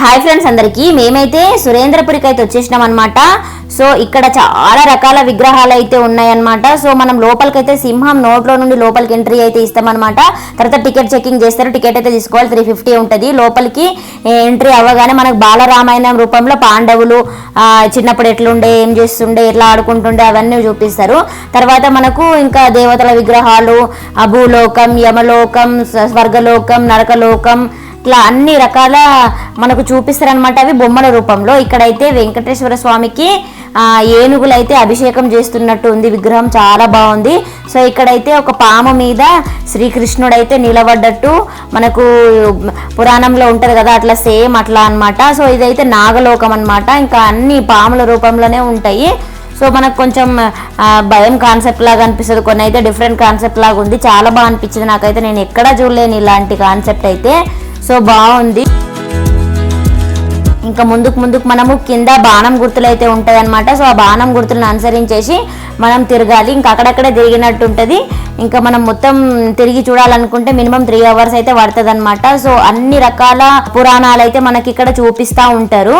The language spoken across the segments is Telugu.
హాయ్ ఫ్రెండ్స్ అందరికీ. మేమైతే సురేంద్రపురికి అయితే వచ్చేసినాం అనమాట సో ఇక్కడ చాలా రకాల విగ్రహాలు అయితే ఉన్నాయన్నమాట. సో మనం లోపలికైతే సింహం నోట్లో నుండి లోపలికి ఎంట్రీ అయితే ఇస్తామన్నమాట. తర్వాత టికెట్ చెకింగ్ చేస్తారు. టికెట్ అయితే తీసుకోవాలి. త్రీ ఫిఫ్టీ ఉంటుంది. లోపలికి ఎంట్రీ అవ్వగానే మనకు బాలరామాయణం రూపంలో పాండవులు చిన్నప్పుడు ఎట్లుండే ఏం చేస్తుండే ఎట్లా ఆడుకుంటుండే అవన్నీ చూపిస్తారు. తర్వాత మనకు ఇంకా దేవతల విగ్రహాలు అభూలోకం యమలోకం స్వర్గలోకం నరకలోకం ఇట్లా అన్ని రకాల మనకు చూపిస్తారనమాట అవి బొమ్మల రూపంలో. ఇక్కడైతే వెంకటేశ్వర స్వామికి ఏనుగులు ఏనుగులైతే అభిషేకం చేస్తున్నట్టు ఉంది. విగ్రహం చాలా బాగుంది. సో ఇక్కడైతే ఒక పాము మీద శ్రీకృష్ణుడు అయితే నిలబడ్డట్టు మనకు పురాణంలో ఉంటుంది కదా అట్లా సేమ్ అట్లా అన్నమాట. సో ఇదైతే నాగలోకం అన్నమాట. ఇంకా అన్ని పాముల రూపంలోనే ఉంటాయి. సో మనకు కొంచెం భయం కాన్సెప్ట్ లాగా అనిపిస్తుంది. కొన్ని అయితే డిఫరెంట్ కాన్సెప్ట్ లాగా ఉంది. చాలా బాగా అనిపించింది నాకైతే. నేను ఎక్కడా చూడలేను ఇలాంటి కాన్సెప్ట్ అయితే. సో బాగుంది. ఇంకా ముందుకు ముందుకు మనము కింద బాణం గుర్తులు అయితే ఉంటాయి అనమాట సో ఆ బాణం గుర్తులను అనుసరించేసి మనం తిరగాలి. ఇంకా అక్కడక్కడే తిరిగినట్టు ఉంటుంది. ఇంకా మనం మొత్తం తిరిగి చూడాలనుకుంటే మినిమం త్రీ అవర్స్ అయితే పడుతుంది అనమాట సో అన్ని రకాల పురాణాలు అయితే మనకి ఇక్కడ చూపిస్తూ ఉంటారు.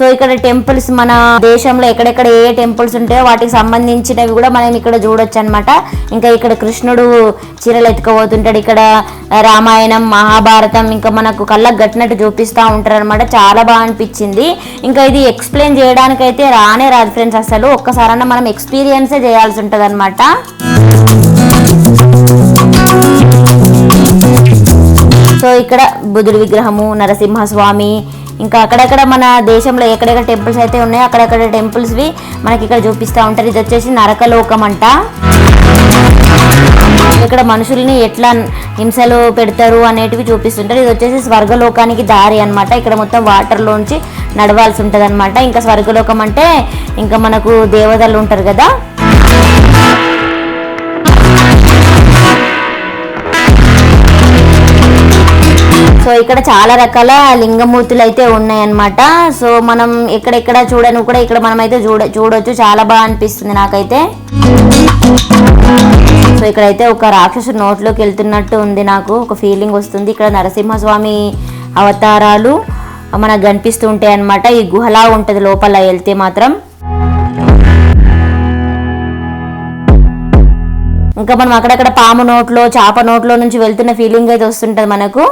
సో ఇక్కడ టెంపుల్స్ మన దేశంలో ఎక్కడెక్కడ ఏ టెంపుల్స్ ఉంటాయో వాటికి సంబంధించినవి కూడా మనం ఇక్కడ చూడొచ్చు అనమాట ఇంకా ఇక్కడ కృష్ణుడు చీరలు ఎత్తుకోబోతుంటాడు ఇక్కడ రామాయణం మహాభారతం ఇంకా మనకు కళ్ళకు గట్టినట్టు చూపిస్తూ ఉంటారు అనమాట చాలా బాగా అనిపించింది. ఇంకా ఇది ఎక్స్ప్లెయిన్ చేయడానికి అయితే రానే రాదు ఫ్రెండ్స్ అసలు. ఒక్కసారన్నా మనం ఎక్స్పీరియన్సే చేయాల్సి ఉంటుంది అనమాట సో ఇక్కడ బుధుడి విగ్రహము నరసింహస్వామి ఇంకా అక్కడక్కడ మన దేశంలో ఎక్కడెక్కడ టెంపుల్స్ అయితే ఉన్నాయో అక్కడక్కడ టెంపుల్స్వి మనకి ఇక్కడ చూపిస్తూ ఉంటారు. ఇది వచ్చేసి నరకలోకం అంట ఇక్కడ మనుషుల్ని ఎట్లా హింసలు పెడతారు అనేటివి చూపిస్తుంటారు. ఇది వచ్చేసి స్వర్గలోకానికి దారి అనమాట ఇక్కడ మొత్తం వాటర్లోంచి నడవాల్సి ఉంటుంది అనమాట ఇంకా స్వర్గలోకం అంటే ఇంకా మనకు దేవతలు ఉంటారు కదా. సో ఇక్కడ చాలా రకాల లింగమూర్తులు అయితే ఉన్నాయన్నమాట. సో మనం ఎక్కడెక్కడ చూడను కూడా ఇక్కడ మనం అయితే చూడ చూడొచ్చు. చాలా బాగా అనిపిస్తుంది నాకైతే. సో ఇక్కడైతే ఒక రాక్షసు నోట్లోకి వెళ్తున్నట్టు ఉంది నాకు. ఒక ఫీలింగ్ వస్తుంది. ఇక్కడ నరసింహస్వామి అవతారాలు మనకు కనిపిస్తూ ఉంటాయి అన్నమాట. ఈ గుహలా ఉంటుంది లోపల వెళ్తే మాత్రం. ఇంకా మనం అక్కడక్కడ పాము నోట్లో చేప నోట్లో నుంచి వెళ్తున్న ఫీలింగ్ అయితే వస్తుంటుంది మనకు.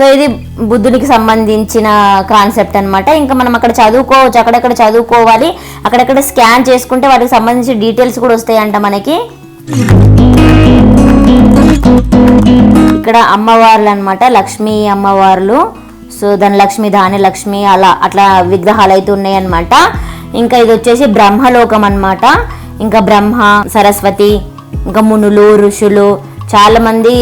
సో ఇది బుద్ధునికి సంబంధించిన కాన్సెప్ట్ అనమాట ఇంకా మనం అక్కడ చదువుకోవచ్చు. అక్కడక్కడ చదువుకోవాలి అక్కడక్కడ స్కాన్ చేసుకుంటే వాటికి సంబంధించిన డీటెయిల్స్ కూడా వస్తాయంట మనకి. ఇక్కడ అమ్మవార్లు అనమాట లక్ష్మీ అమ్మవార్లు. సో దాని లక్ష్మి దాని లక్ష్మి అలా అట్లా విగ్రహాలు అయితే ఉన్నాయన్నమాట ఇంకా ఇది వచ్చేసి బ్రహ్మలోకం అన్నమాట. ఇంకా బ్రహ్మ సరస్వతి ఇంకా మునులు ఋషులు చాలామంది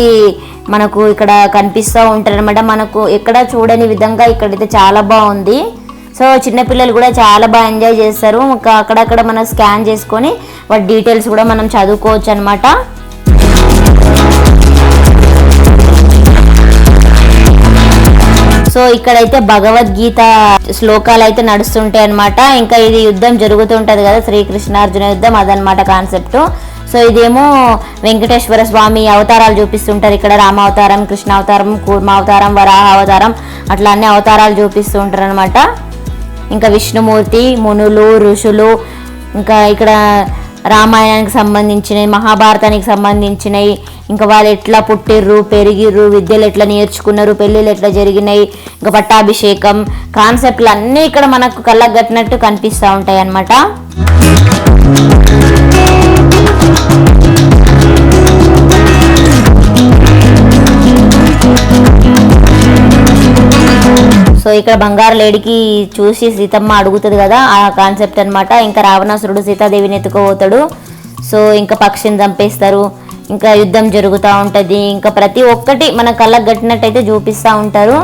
మనకు ఇక్కడ కనిపిస్తూ ఉంటారనమాట మనకు ఎక్కడ చూడని విధంగా ఇక్కడైతే చాలా బాగుంది. సో చిన్నపిల్లలు కూడా చాలా బాగా ఎంజాయ్ చేస్తారు. ఇంకా అక్కడక్కడ మనం స్కాన్ చేసుకొని వాటి డీటెయిల్స్ కూడా మనం చదువుకోవచ్చు అనమాట సో ఇక్కడైతే భగవద్గీత శ్లోకాలు అయితే నడుస్తుంటాయి అనమాట ఇంకా ఇది యుద్ధం జరుగుతుంటది కదా శ్రీకృష్ణార్జున యుద్ధం అదనమాట కాన్సెప్ట్ సో ఇదేమో వెంకటేశ్వర స్వామి అవతారాలు చూపిస్తుంటారు. ఇక్కడ రామావతారం కృష్ణ అవతారం కూర్మావతారం వరాహ అవతారం అట్లా అన్ని అవతారాలు చూపిస్తుంటారు అనమాట ఇంకా విష్ణుమూర్తి మునులు ఋషులు ఇంకా ఇక్కడ రామాయణానికి సంబంధించినవి మహాభారతానికి సంబంధించినవి. ఇంకా వాళ్ళు ఎట్లా పుట్టిర్రు పెరిగిర్రు విద్యలు ఎట్లా నేర్చుకున్నారు పెళ్ళిళ్ళు ఎట్లా జరిగినాయి ఇంకా పట్టాభిషేకం కాన్సెప్ట్లు అన్నీ ఇక్కడ మనకు కళ్ళకు కట్టినట్టు కనిపిస్తూ ఉంటాయి అన్నమాట సో ఇక్కడ బంగారు లేడికి చూసి సీతమ్మ అడుగుతుంది కదా ఆ కాన్సెప్ట్ అనమాట ఇంకా రావణాసురుడు సీతాదేవిని ఎత్తుకోబోతాడు సో ఇంకా పక్షిని చంపేస్తారు. ఇంకా యుద్ధం జరుగుతూ ఉంటుంది. ఇంకా ప్రతి ఒక్కటి మన కళ్ళకు కట్టినట్టయితే చూపిస్తూ ఉంటారు.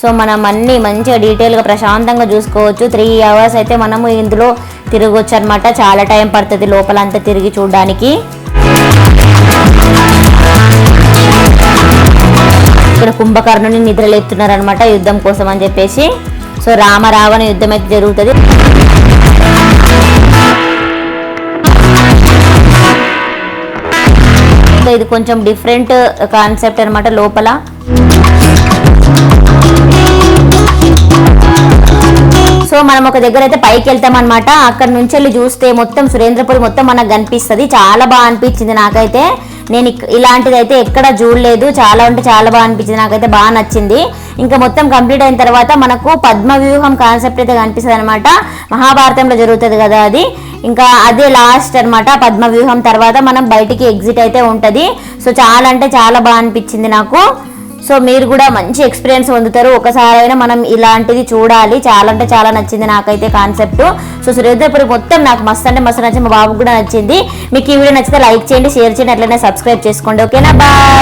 సో మనం అన్ని మంచిగా డీటెయిల్గా ప్రశాంతంగా చూసుకోవచ్చు. త్రీ అవర్స్ అయితే మనము ఇందులో తిరగవచ్చు అనమాట చాలా టైం పడుతుంది లోపలంతా తిరిగి చూడడానికి. ఇక్కడ కుంభకర్ణుని నిద్రలేస్తున్నారనమాట యుద్ధం కోసం అని చెప్పేసి. సో రామరావణ యుద్ధం అయితే జరుగుతుంది. ఇది కొంచెం డిఫరెంట్ కాన్సెప్ట్ అనమాట లోపల. సో మనం ఒక దగ్గర అయితే పైకి వెళ్తాం అనమాట అక్కడ నుంచి వెళ్ళి చూస్తే మొత్తం సురేంద్రపురి మొత్తం మనకు కనిపిస్తుంది. చాలా బాగా అనిపించింది నాకైతే. నేను ఇలాంటిదైతే ఇలాంటిది అయితే ఎక్కడ చూడలేదు. చాలా అంటే చాలా బాగా అనిపించింది. నాకైతే బాగా నచ్చింది. ఇంకా మొత్తం కంప్లీట్ అయిన తర్వాత మనకు పద్మ వ్యూహం కాన్సెప్ట్ అయితే కనిపిస్తుంది అనమాట మహాభారతంలో జరుగుతుంది కదా అది. ఇంకా అదే లాస్ట్ అన్నమాట పద్మ వ్యూహం తర్వాత మనం బయటికి ఎగ్జిట్ అయితే ఉంటుంది. సో చాలా అంటే చాలా బాగా అనిపించింది నాకు. సో మీరు కూడా మంచి ఎక్స్పీరియన్స్ పొందుతారు. ఒకసారైనా మనం ఇలాంటిది చూడాలి. చాలా అంటే చాలా నచ్చింది నాకైతే కాన్సెప్ట్ సో సురేంద్రపురి మొత్తం నాకు మస్తు అంటే మస్తు నచ్చింది మా బాబుకి కూడా నచ్చింది. మీకు ఈ వీడియో నచ్చితే లైక్ చేయండి షేర్ చేయండి అట్లనే సబ్స్క్రైబ్ చేసుకోండి. ఓకేనా బాయ్